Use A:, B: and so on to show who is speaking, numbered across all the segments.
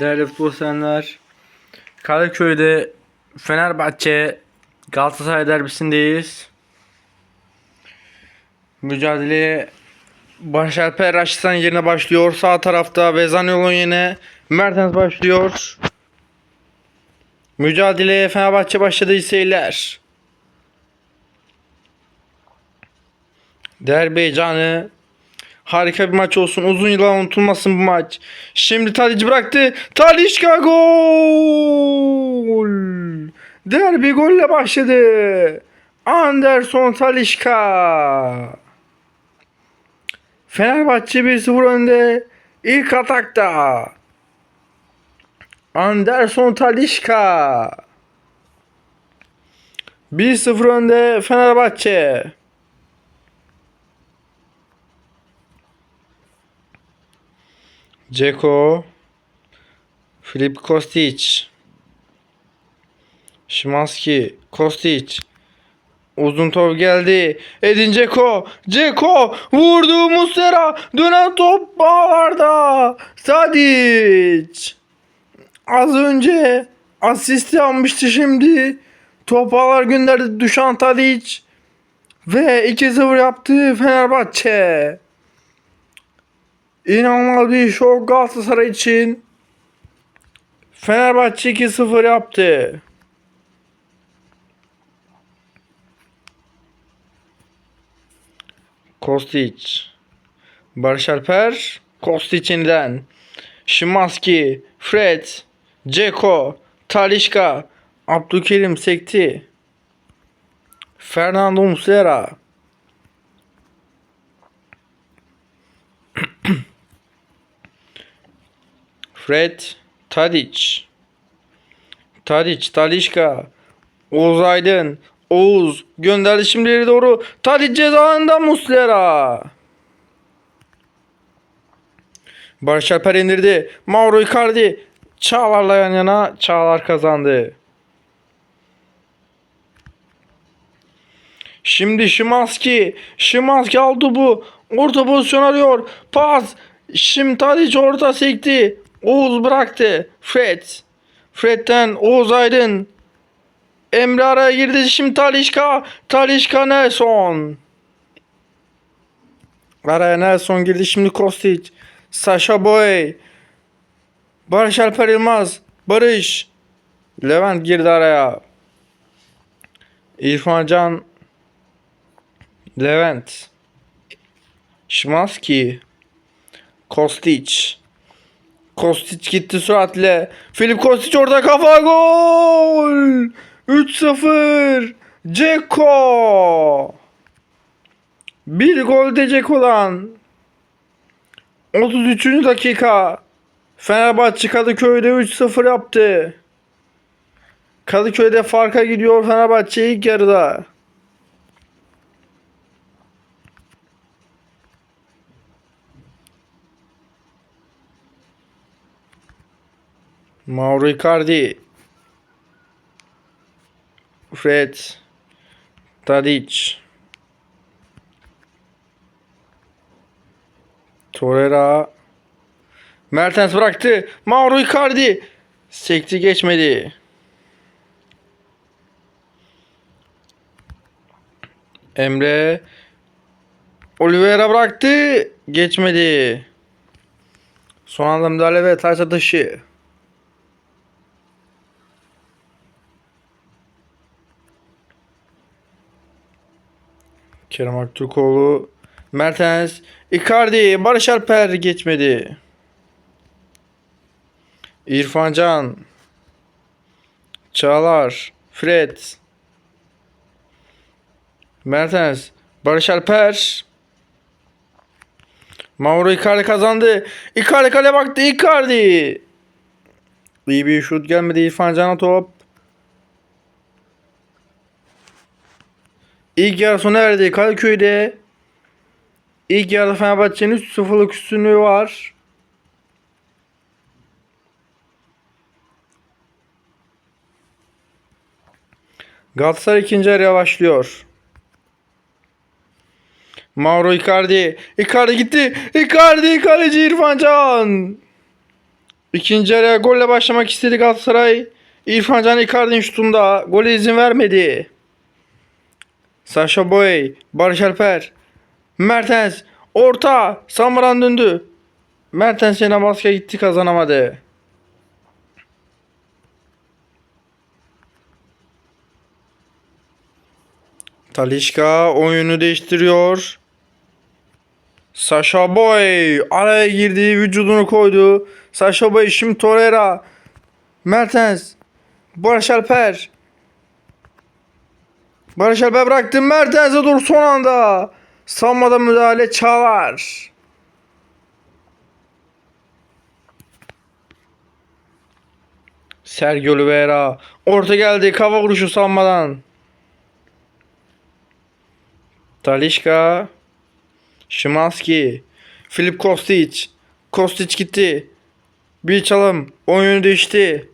A: Değerli futbol Karaköy'de Fenerbahçe Galatasaray derbisindeyiz. Mücadeleye Barış Alper Raşitsan yerine başlıyor. Sağ tarafta Vezanyol'un yerine Mertens başlıyor. Mücadeleye Fenerbahçe başladı seyirler. Derbi heyecanı Harika bir maç olsun. Uzun yıllar unutulmasın bu maç. Şimdi Tadic bıraktı. Talişka gol. Derbi golle başladı. Anderson Talişka. Fenerbahçe 1-0 önde. İlk atakta. Anderson Talişka. 1-0 önde Fenerbahçe. Ceko, Filip Kostic, Şimanski, Kostic, uzun top geldi. Edin Ceko, Ceko vurdu Muslera, dönen top bağlarda. Tadic. Az önce asist yapmıştı şimdi. Top ağlar gönderdi düşen Tadic. Ve 2-0 yaptı Fenerbahçe. İnanılmaz bir şok Galatasaray için. Fenerbahçe 2-0 yaptı. Kostic. Barış Alper. Kostic yeniden. Şimanski. Fred. Ceko. Talişka. Abdülkerim sekti. Fernando Muslera. Fred, Tadic, Tadic, Talişka, Oğuz Aydın, Oğuz gönderdi şimdi ileri doğru. Tadic cezalarında Muslera. Barış Alper indirdi. Mauro Icardi. Çağlar'la yan yana. Çağlar kazandı. Şimdi Şimanski. Şimanski aldı bu. Orta pozisyon arıyor. Pas. Şimdi Tadic orta sekti. Oğuz bıraktı. Fred. Fred'den Oğuz Aydın. Emre araya girdi. Şimdi Talişka. Talişka Nelson. Araya Nelson girdi. Şimdi Kostic. Sasha Boy. Barış Alper Yılmaz. Barış. Levent girdi araya. İrfan Can. Levent. Şimanski. Kostic. Kostic gitti süratle. Filip Kostic orada kafa gol. 3-0. Ceko. Bir gol de Ceko'dan. 33. dakika. Fenerbahçe Kadıköy'de 3-0 yaptı. Kadıköy'de farka gidiyor Fenerbahçe ilk yarıda. Mauro Icardi. Fred. Tadic. Torreira. Mertens bıraktı. Mauro Icardi. Sekti geçmedi. Emre. Oliveira bıraktı. Geçmedi. Son anda müdahale ve taç atışı. Kerem Aktürkoğlu, Mertens, Icardi, Barış Alper geçmedi. İrfan Can, Çağlar, Fred, Mertens, Barış Alper, Mauro Icardi kazandı. Icardi kale baktı. Icardi. İyi bir şut gelmedi İrfan Can'a top. İlk yarı sona erdi Kadıköy'de. İlk yarıda Fenerbahçe'nin 3-0'lık üstünlüğü var. Galatasaray ikinci yarıya başlıyor. Mauro Icardi. Icardi gitti. Icardi kaleci İrfan Can. İkinci yarıya golle başlamak istedi Galatasaray. İrfan Can Icardi'nin şutunda gole izin vermedi. Sasha Boy, Barış Alper, Mertens, orta, Samaran döndü. Mertens yine baskıya gitti kazanamadı. Talişka oyunu değiştiriyor. Sasha Boy araya girdi, vücudunu koydu. Sasha Boy şimdi Torreira. Mertens. Barış Alper. Barış Alper bıraktı. Mertens'e dur son anda. Savunmada müdahale Çağlar. Sergio Oliveira. Orta geldi. Kafa vuruşu savunmadan. Talişka. Şimanski. Filip Kostic. Kostic gitti. Bir çalım. Oyunu değişti.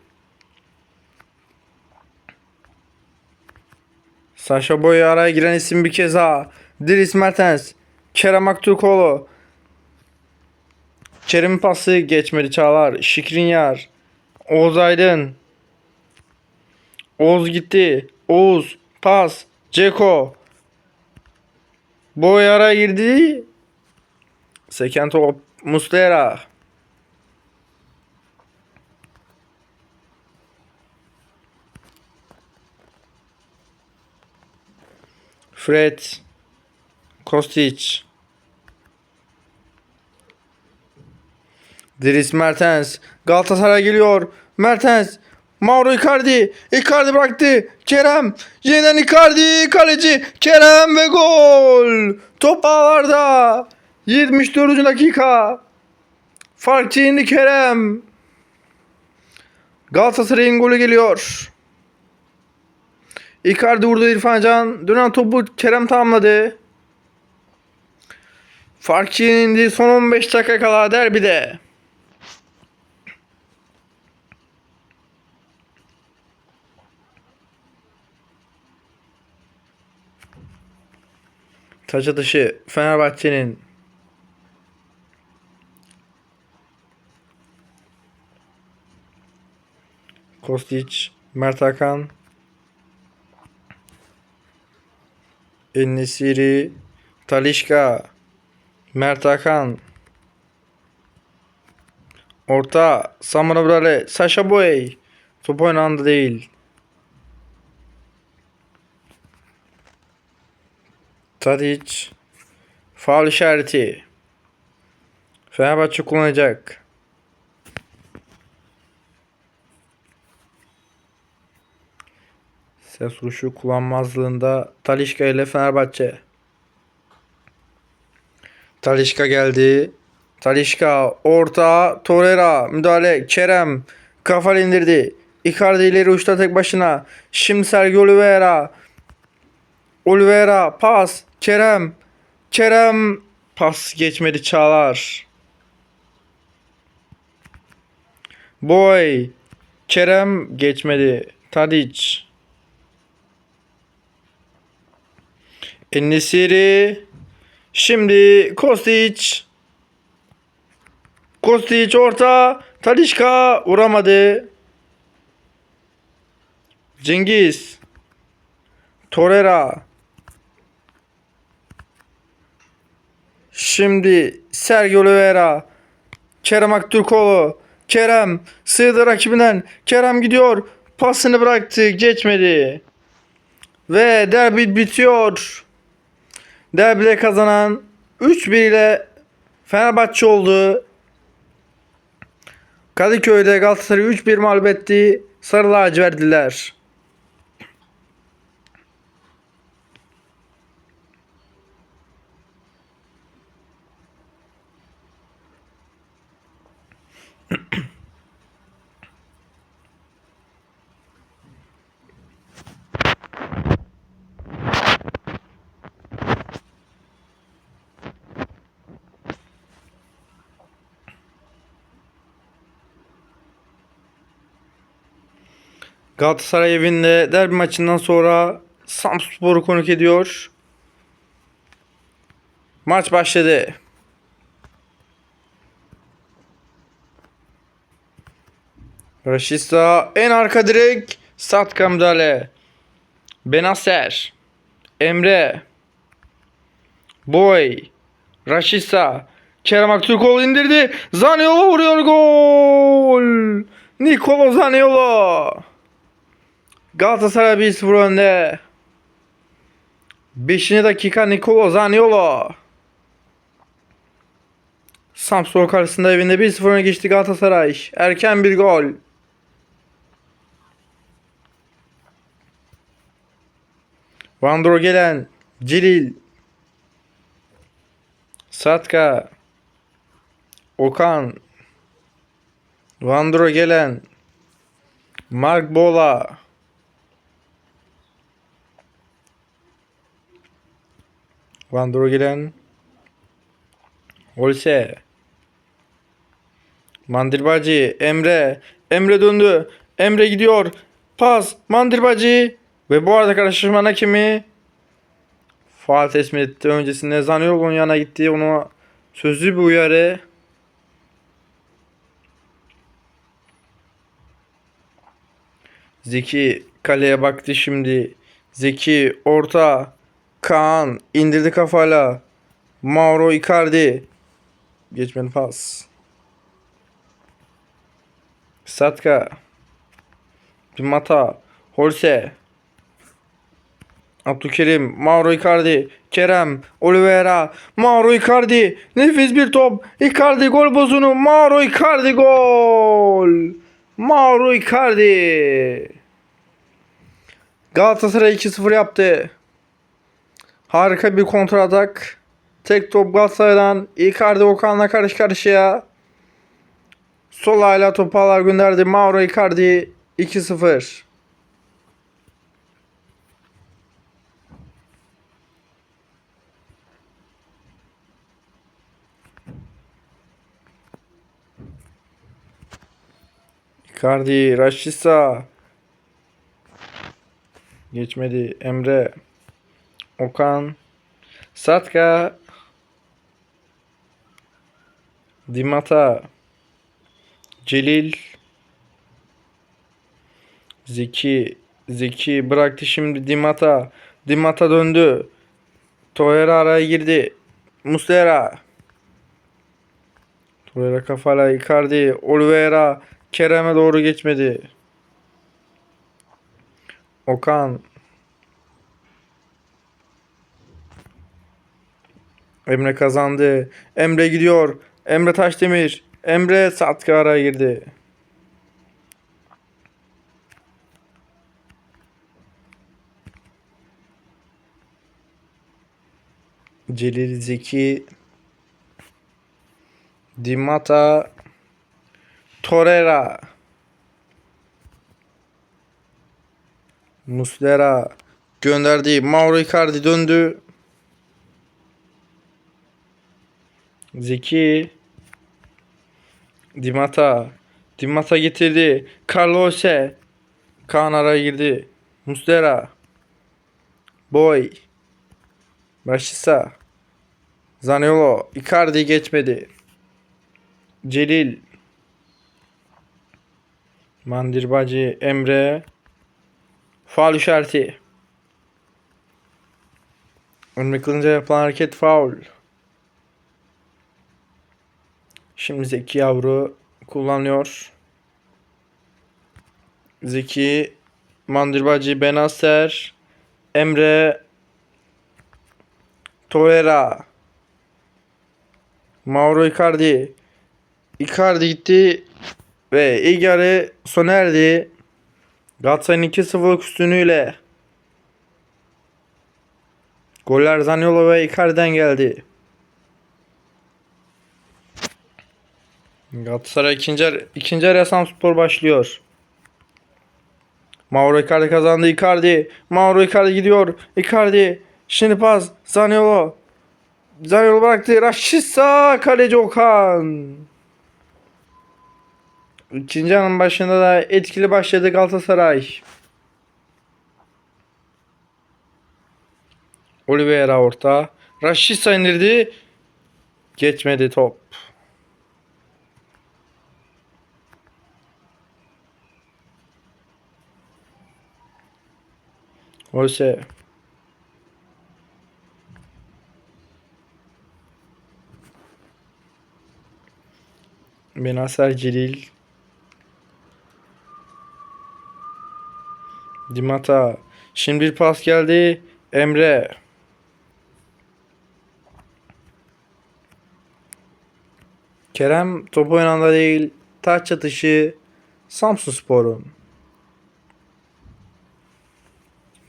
A: Sasha Boy'a araya giren isim bir kez daha. Dries Mertens. Kerem Aktürkoğlu. Kerim pası geçmedi Çağlar. Şikrinyar. Oğuz Aydın. Oğuz gitti. Oğuz. Pas. Ceko. Boy araya girdi. Seken top. Muslera. Fred. Kostic. Dries Mertens. Galatasaray geliyor. Mertens. Mauro Icardi. Icardi bıraktı. Kerem. Yeniden Icardi. Kaleci. Kerem ve gol. Top ağlarda. 74. dakika. Fark indi Kerem. Galatasaray'ın golü geliyor. Icardi vurdu İrfan Can. Dönen topu Kerem tamamladı. Fark indi son 15 dakika kala derbide. Taç atışı Fenerbahçe'nin Kostic, Mert Hakan Ennesiri Talişka Mert Hakan Orta Samara Brale Sasha Boy Top oynandı değil. Tadic Faul işareti. Fenerbahçe kullanacak Ses vuruşu kullanmazlığında Talişka ile Fenerbahçe. Talişka geldi. Talişka orta Torreira müdahale Kerem kafa indirdi. Icardi ileri uçta tek başına. Şimdi Sergio Oliveira. Oliveira pas Kerem. Kerem pas geçmedi Çağlar. Boy. Kerem geçmedi. Tadic. Ennesiri. Şimdi Kostic. Kostic orta. Talişka vuramadı. Cengiz. Torreira. Şimdi Sergio Oliveira. Kerem Aktürkoğlu. Kerem sığdı rakibinden. Kerem gidiyor. Pasını bıraktı. Geçmedi. Ve derbi bitiyor. Derbide kazanan 3-1 ile Fenerbahçe oldu. Kadıköy'de Galatasaray 3-1 mağlup etti. Sarı lacivertliler. Galatasaray evinde derbi maçından sonra Samspor'u konuk ediyor. Maç başladı. Raşista en arka direk. Satka müdahale. Benaser. Emre. Boy. Raşista. Kerem Aktürkoğlu indirdi. Zaniolo vuruyor gol. Nicolo Zaniolo. Galatasaray 1-0 önde. 5. dakika Nicolo Zaniolo. Samsun karşısında evinde 1-0 öne geçti Galatasaray. Erken bir gol. Vandro gelen Celil Satka Okan Vandro gelen Mark Bola Vandro gelen Olse Mandirbacı Emre Emre döndü Emre gidiyor Pas Mandirbacı Ve bu arada karşılaşmanın hakemi Faal teslim etti öncesinde Zaniolo'nun yana gitti ona sözlü bir uyarı Zeki kaleye baktı şimdi. Zeki orta. Kaan indirdi kafayla. Mauro Icardi. Geçmedi pas. Satka. Mata. Holse. Abdülkerim. Mauro Icardi. Kerem. Oliveira. Mauro Icardi. Nefis bir top. Icardi gol bozunu. Mauro Icardi gol. Mauro Icardi. Galatasaray 2-0 yaptı. Harika bir kontra atak. Tek top Galatasaray'dan Icardi Okan'la karşı karşıya. Sol ayla topu alar gönderdi. Mauro Icardi 2-0. Icardi, Rashica. Geçmedi. Emre. Okan. Satka. Dimata. Celil. Zeki. Zeki bıraktı şimdi Dimata. Dimata döndü. Torreira araya girdi. Muslera. Torreira kafayla Icardi. Oliveira. Kerem'e doğru geçmedi. Okan. Emre kazandı. Emre gidiyor. Emre Taşdemir. Emre Satka araya girdi. Celil Zeki. Dimata. Torreira. Muslera gönderdi. Mauro Icardi döndü. Zeki. Dimata. Dimata getirdi. Carlos'e. Kaan araya girdi. Muslera. Boy. Rashica. Zaniolo. Icardi geçmedi. Celil. Mandirbacı Emre. Faul işareti. Önüne kılınca yapılan hareket faul. Şimdi Zeki Yavru kullanıyor. Zeki Mandirbacı Benaser Emre Torreira Mauro Icardi Icardi gitti ve ilk yarı sona erdi. Galatasaray'ın 2-0'lık üstünlüğüyle goller Zaniolo ve Icardi'den geldi. Galatasaray ikinci, yarı- ikinci yarıya Samspor başlıyor. Mauro Icardi kazandı. Icardi. Mauro Icardi gidiyor. Icardi. Şimdi pas. Zaniolo. Zaniolo bıraktı. Rashica. Kaleci Okan. İkinci yarının başında da etkili başladı Galatasaray. Oliveira orta. Rashica indirdi. Geçmedi top. Olse. Benasar Celil. Dimata. Şimdi bir pas geldi. Emre. Kerem top oynanda değil. Taç atışı Samsun Spor'un.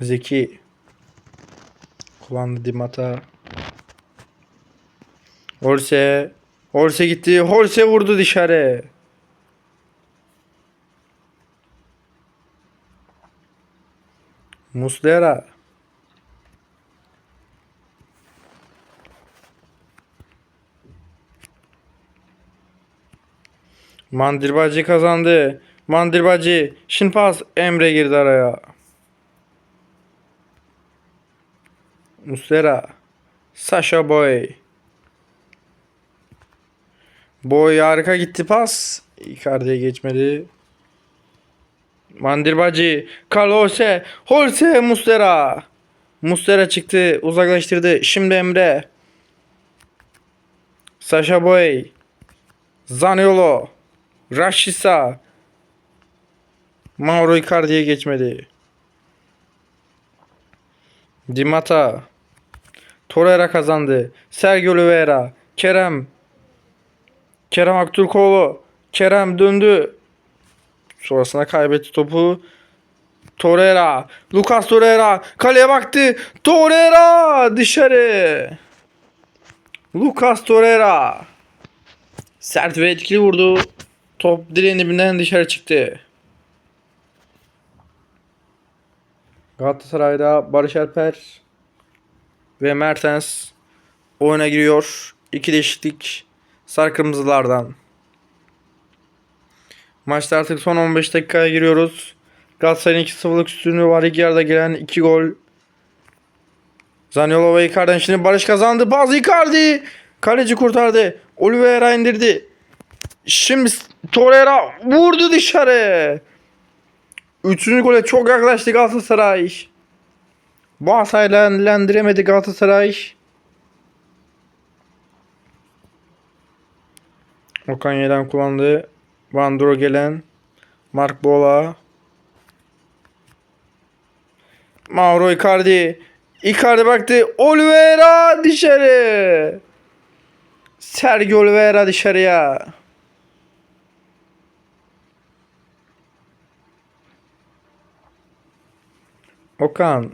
A: Zeki. Kullandı Dimata. Holse. Holse gitti. Holse vurdu dışarı. Muslera. Mandirbacı kazandı. Mandirbacı. Şimdi pas. Emre girdi araya. Muslera. Sasha Boy. Boy harika gitti pas. Icardi'ye geçmedi. Mandirbacı. Kalose. Holse Muslera. Muslera çıktı. Uzaklaştırdı. Şimdi Emre. Sasha Boy. Zaniolo. Rashica. Mauro Icardi'ye geçmedi. Dimata. Torreira kazandı. Sergio Oliveira. Kerem. Kerem Aktürkoğlu. Kerem döndü. Sonrasında kaybetti topu. Torreira. Lucas Torreira. Kaleye baktı. Torreira dışarı. Lucas Torreira. Sert ve etkili vurdu. Top direğin dibinden dışarı çıktı. Galatasaray'da Barış Alper ve Mertens oyuna giriyor. İki değişiklik sarı kırmızılardan. Maçta artık son 15 dakikaya giriyoruz. Galatasaray'ın 2-0'lık üstünlüğü var. İlk yarıda gelen 2 gol. Zaniolo ve Icardi'den şimdi Barış kazandı. Bazı Icardi. Kaleci kurtardı. Oliveira indirdi. Şimdi Torreira vurdu dışarı. Üçüncü gole çok yaklaştı Galatasaray. Bu hatayla lendiremedi Galatasaray. Okan Yelen kullandı. Van gelen. Mark Bola. Mauro Icardi. Icardi baktı. Oliveira dışarı. Sergio Oliveira dışarıya. Okan.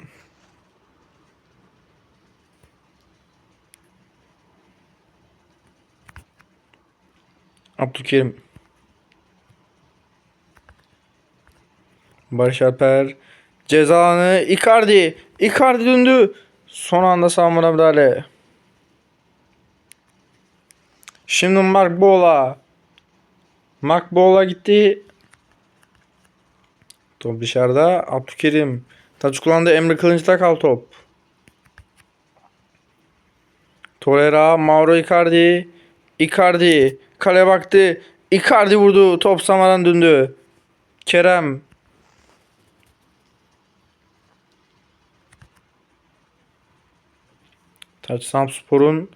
A: Abdülkerim. Barış Alper. Ceza alanı Icardi. Icardi döndü. Son anda savunmada müdahale. Şimdi Mark Bola. Mark Bola gitti. Top dışarıda. Abdülkerim. Taç kullandı. Emre Kılınç'ta kal top. Torreira. Mauro Icardi. Icardi. Kale baktı. Icardi vurdu. Top samadan döndü. Kerem. Taç Samspor'un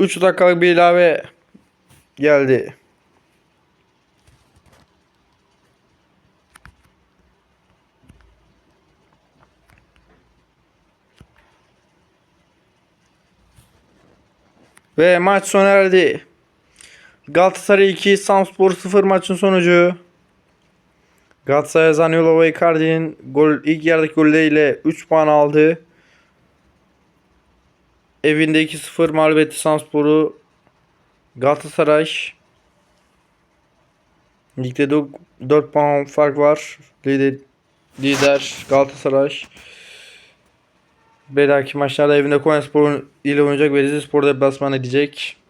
A: 3 dakikalık bir ilave geldi. Ve maç sona erdi. Galatasaray 2, Samspor 0 maçın sonucu. Galatasaray Zaniolo ve Icardi'nin gol, ilk yarıdaki golleriyle 3 puan aldı. Evinde 2-0 mağlup etti Samspor'u. Galatasaray Ligde de 4 puan fark var. Lider, lider Galatasaray. Dahaki maçlarda evinde Konyaspor ile oynayacak ve Rizespor'da deplasman edecek.